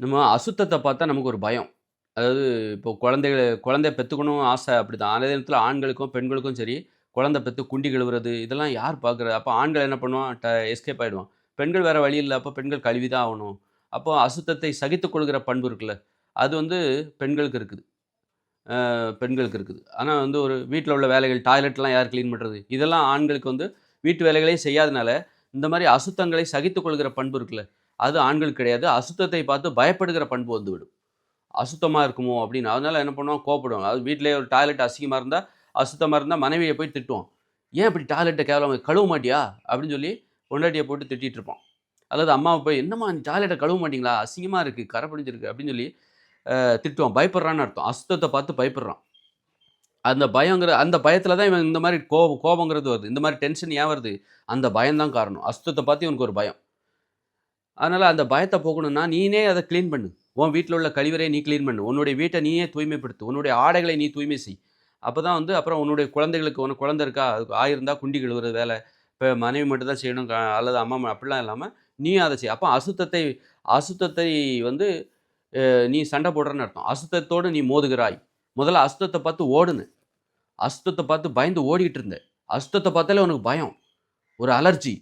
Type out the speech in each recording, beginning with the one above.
நம்ம அசுத்தத்தை பார்த்தா நமக்கு ஒரு பயம். அதாவது இப்போ குழந்தைகளை குழந்தை பெற்றுக்கணும் ஆசை அப்படிதான். அதே நேரத்தில் ஆண்களுக்கும், பெண்களுக்கும் சரி, குழந்தை பெற்று குண்டி கழுவுறது, இதெல்லாம் யார் பார்க்குறது அப்போ ஆண்கள் என்ன பண்ணுவான்? ட எஸ்கேப் ஆகிடுவான் பெண்கள் வேறு வழி இல்லை அப்போ பெண்கள் கழுவி தான் ஆகணும் அப்போ அசுத்தத்தை சகித்துக் கொள்கிற பண்பு இருக்குல்ல, அது வந்து பெண்களுக்கு இருக்குது. பெண்களுக்கு இருக்குது. ஆனால் வந்து ஒரு வீட்டில் உள்ள வேலைகள், டாய்லெட்லாம் யார் க்ளீன் பண்ணுறது இதெல்லாம் ஆண்களுக்கு வந்து வீட்டு வேலைகளே செய்யாதனால, இந்த மாதிரி அசுத்தங்களை சகித்து கொள்கிற பண்பு இருக்குல்ல, அது ஆண்களுக்கு கிடையாது. அசுத்தத்தை பார்த்து பயப்படுகிற பண்பு வந்துவிடும். அசுத்தமாக இருக்குமோ அப்படின்னு. அதனால என்ன பண்ணுவான்? கோவப்படுவான். அது வீட்டிலேயே ஒரு டாய்லெட் அசிங்கமாக இருந்தால் அசுத்தமாக இருந்தால் மனைவியை போய் திட்டுவோம் "ஏன் இப்படி டாய்லெட்டை கேவலம் கழுவ மாட்டியா?" அப்படின்னு சொல்லி பொண்டாட்டியை போட்டு திட்டிகிட்டு இருப்பான். அல்லது அம்மாவை போய், "என்னம்மா நீ டாய்லெட்டை கழுவ மாட்டீங்களா? அசிங்கமாக இருக்குது கரை பிடிஞ்சிருக்கு அப்படின்னு சொல்லி திட்டுவான். பயப்படுறான்னு அர்த்தம். அசுத்தத்தை பார்த்து பயப்படுறான். அந்த பயங்கிற அந்த பயத்தில் தான் இவன் இந்த மாதிரி கோபம் கோபங்கிறது வருது. இந்த மாதிரி டென்ஷன் ஏன் வருது? அந்த பயம்தான் காரணம். அஸ்தத்தை பார்த்து இவனுக்கு ஒரு பயம். அதனால் அந்த பயத்தை போகணும்னா நீனே அதை க்ளீன் பண்ணு. உன் வீட்டில் உள்ள கழிவறையை நீ க்ளீன் பண்ணு. உன்னுடைய வீட்டை நீயே தூய்மைப்படுத்து. உன்னுடைய ஆடைகளை நீ தூய்மை செய். அப்பதான் வந்து அப்புறம் உன்னுடைய குழந்தைகளுக்கு உனக்கு குழந்தை இருக்கா? அதுக்கு ஆயிருந்தா குண்டி கழுவுற வேலை இப்போ மனைவி மட்டும் தான் செய்யணும். க அல்லது அம்மா அப்படிலாம் இல்லாமல் நீயும் அதை செய். அப்போ அசுத்தத்தை அசுத்தத்தை வந்து நீ சண்டை போடுறன்னு அர்த்தம். அசுத்தத்தோடு நீ மோதுகிறாய். முதல்ல அசுத்தத்தை பார்த்து ஓடுனு அசுத்தத்தை பார்த்து பயந்து ஓடிக்கிட்டு இருந்த. அசுத்தத்தை பார்த்தாலே உனக்கு பயம். ஒரு அலர்ஜி.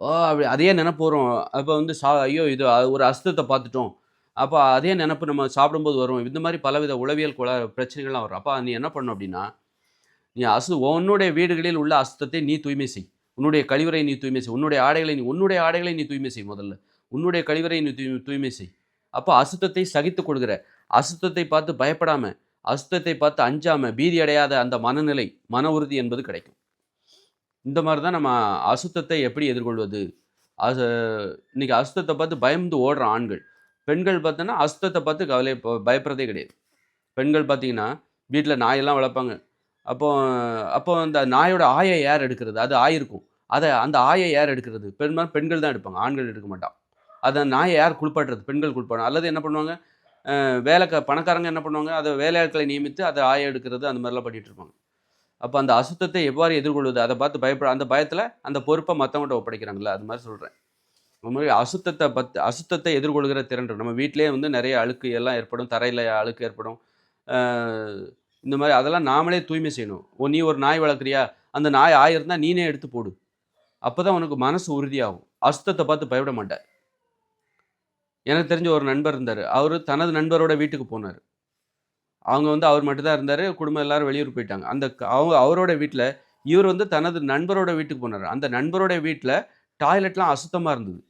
ஓ! அப்படி அதே நெனப்பு வரும். வந்து சா ஐயோ! இது ஒரு அஸ்தத்தை பார்த்துட்டோம். அப்போ அதே நினப்பு நம்ம சாப்பிடும்போது வரும். இந்த மாதிரி பலவித உளவியல் குல பிரச்சனைகள்லாம் வரும். அப்போ நீ என்ன பண்ணும் அப்படின்னா, நீ அசு உன்னுடைய வீடுகளில் உள்ள அசுத்தத்தை நீ தூய்மை செய். உன்னுடைய கழிவறை நீ தூய்மை செய். உன்னுடைய ஆடைகளை நீ உன்னுடைய ஆடைகளை நீ தூய்மை செய் முதல்ல. உன்னுடைய கழிவறை நீ தூய் தூய்மை செய். அப்போ அசுத்தத்தை சகித்து கொடுக்குற அசுத்தத்தை பார்த்து பயப்படாமல் அசுத்தத்தை பார்த்து அஞ்சாமல் பீதி அடையாத அந்த மனநிலை, மன உறுதி என்பது கிடைக்கும். இந்த மாதிரி தான் நம்ம அசுத்தத்தை எப்படி எதிர்கொள்வது? அது இன்னைக்கு அசுத்தத்தை பார்த்து பயந்து ஓடுற ஆண்கள். பெண்கள் பார்த்தோன்னா, அசுத்தத்தை பார்த்து கவலை பயப்படுறதே கிடையாது. பெண்கள் பார்த்தீங்கன்னா, வீட்டில் நாயெல்லாம் வளர்ப்பாங்க. அப்போ அப்போ அந்த நாயோட ஆயை யார் எடுக்கிறது? அது ஆயிருக்கும் அதை அந்த ஆயை யார் எடுக்கிறது? பெரும்பாலும் பெண்கள் தான் எடுப்பாங்க. ஆண்கள் எடுக்க மாட்டான். அதை நாயை யார் குளிப்பாட்டுறது? பெண்கள் குளிப்பாடும் அல்லது என்ன பண்ணுவாங்க, அ வேலைக்க பணக்காரங்க என்ன பண்ணுவாங்க, அதை வேலையாட்களை நியமித்து அதை ஆய எடுக்கிறது, அந்த மாதிரிலாம் பண்ணிகிட்டு இருப்பாங்க. அப்போ அந்த அசுத்தத்தை எவ்வாறு எதிர்கொள்வது? அதை பார்த்து பயப்பட அந்த பயத்தில் அந்த பொறுப்பை மற்றவங்கள்ட்ட ஒப்படைக்கிறாங்களே அது மாதிரி சொல்கிறேன் அது மாதிரி அசுத்தத்தை பத் அசுத்தத்தை எதிர்கொள்கிற திறன் நம்ம வீட்டிலேயே வந்து நிறைய அழுக்கு எல்லாம் ஏற்படும். தரையில் அழுக்கு ஏற்படும். இந்த மாதிரி அதெல்லாம் நாமளே தூய்மை செய்யணும். ஓ நீ ஒரு நாய் வளர்க்குறியா? அந்த நாய் ஆயிருந்தால் நீனே எடுத்து போடு. அப்பதான் உனக்கு மனசு உறுதியாகும். அசுத்தத்தை பார்த்து பயப்பட மாட்டார் எனக்கு தெரிஞ்ச ஒரு நண்பர் இருந்தார் அவர் தனது நண்பரோட வீட்டுக்கு போனார் அவங்க வந்து அவர் மட்டும்தான் இருந்தார் குடும்பம் எல்லாரும் வெளியூர் போயிட்டாங்க. அந்த அவங்க அவரோட வீட்டில் இவர் வந்து தனது நண்பரோட வீட்டுக்கு போனார் அந்த நண்பரோட வீட்டில் டாய்லெட்லாம் அசுத்தமாக இருந்தது.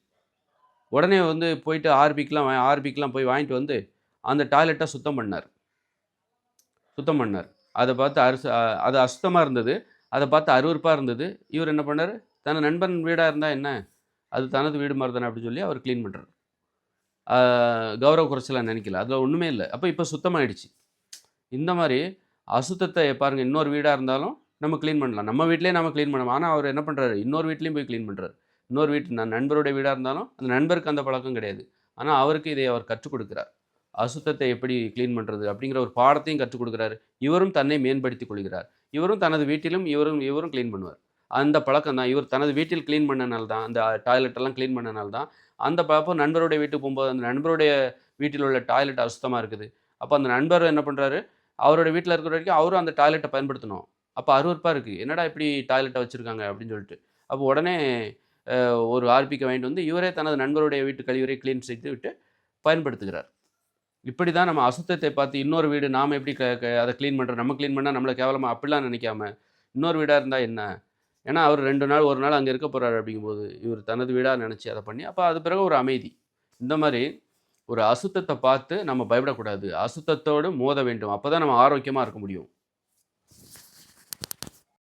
உடனே வந்து போயிட்டு ஆர்பிக்கெலாம் வா போய் வாங்கிட்டு வந்து, அந்த டாய்லெட்டை சுத்தம் பண்ணார் சுத்தம் பண்ணார் அதை பார்த்து அரிசு அது அசுத்தமாக இருந்தது. அதை பார்த்து அருவறுப்பாக இருந்தது. இவர் என்ன பண்ணார் தனது நண்பன் வீடாக இருந்தால் என்ன? அது தனது வீடு மாதிரி தானே அப்படின்னு சொல்லி அவர் கிளீன் பண்ணுறார் கௌரவ குறைச்சலா நினைக்கல அதில் ஒன்றுமே இல்லை அப்போ இப்போ சுத்தமாகிடுச்சு இந்த மாதிரி அசுத்தத்தை பாருங்கள் இன்னொரு வீடாக இருந்தாலும் நம்ம க்ளீன் பண்ணலாம். நம்ம வீட்டிலே நம்ம க்ளீன் பண்ணலாம். ஆனால் அவர் என்ன பண்ணுறாரு இன்னொரு வீட்லேயும் போய் க்ளீன் பண்ணுறாரு இன்னொரு வீட்டு ந நண்பருடைய வீடாக இருந்தாலும், அந்த நண்பருக்கு அந்த பழக்கம் கிடையாது. ஆனால் அவருக்கு இதை அவர் கற்றுக் கொடுக்குறார் அசுத்தத்தை எப்படி க்ளீன் பண்ணுறது அப்படிங்கிற ஒரு பாடத்தையும் கற்றுக் கொடுக்குறாரு இவரும் தன்னை மேம்படுத்திக் கொள்கிறார். இவரும் தனது வீட்டிலும் இவரும் இவரும் கிளீன் பண்ணுவார். அந்த பழக்கம் தான். இவர் தனது வீட்டில் க்ளீன் பண்ணனால தான், அந்த டாய்லெட்டெல்லாம் க்ளீன் பண்ணனால தான், அந்த ப நண்பருடைய வீட்டுக்கு போகும்போது அந்த நண்பருடைய வீட்டில் உள்ள டாய்லெட் அசுத்தமாக இருக்குது. அப்போ அந்த நண்பர் என்ன பண்ணுறாரு அவரோட வீட்டில் இருக்கிற வரைக்கும் அவரும் அந்த டாய்லெட்டை பயன்படுத்தணும். அப்போ அருவறுப்பாக இருக்குது என்னடா இப்படி டாய்லெட்டை வச்சுருக்காங்க அப்படின்னு சொல்லிட்டு. அப்போ உடனே ஒரு ஆர்பிக்கை வாங்கிட்டு வந்து, இவரே தனது நண்பருடைய வீட்டு கழிவறை க்ளீன் செய்து விட்டு பயன்படுத்துகிறார். இப்படி தான் நம்ம அசுத்தத்தை பார்த்து இன்னொரு வீடு நாம் எப்படி க அதை க்ளீன் பண்ணுறோம் நம்ம க்ளீன் பண்ணால் நம்மளை கேவலமாக அப்படிலாம் நினைக்காம இன்னொரு வீடாக இருந்தால் என்ன? ஏன்னா அவர் ரெண்டு நாள், ஒரு நாள் அங்கே இருக்க போகிறாரு அப்படிங்கும்போது, இவர் தனது வீடாக நினச்சி அதை பண்ணி, அப்போ அது பிறகு ஒரு அமைதி. இந்த மாதிரி ஒரு அசுத்தத்தை பார்த்து நம்ம பயப்படக்கூடாது. அசுத்தத்தோடு மோத வேண்டும். அப்பதான் நம்ம ஆரோக்கியமாக இருக்க முடியும்.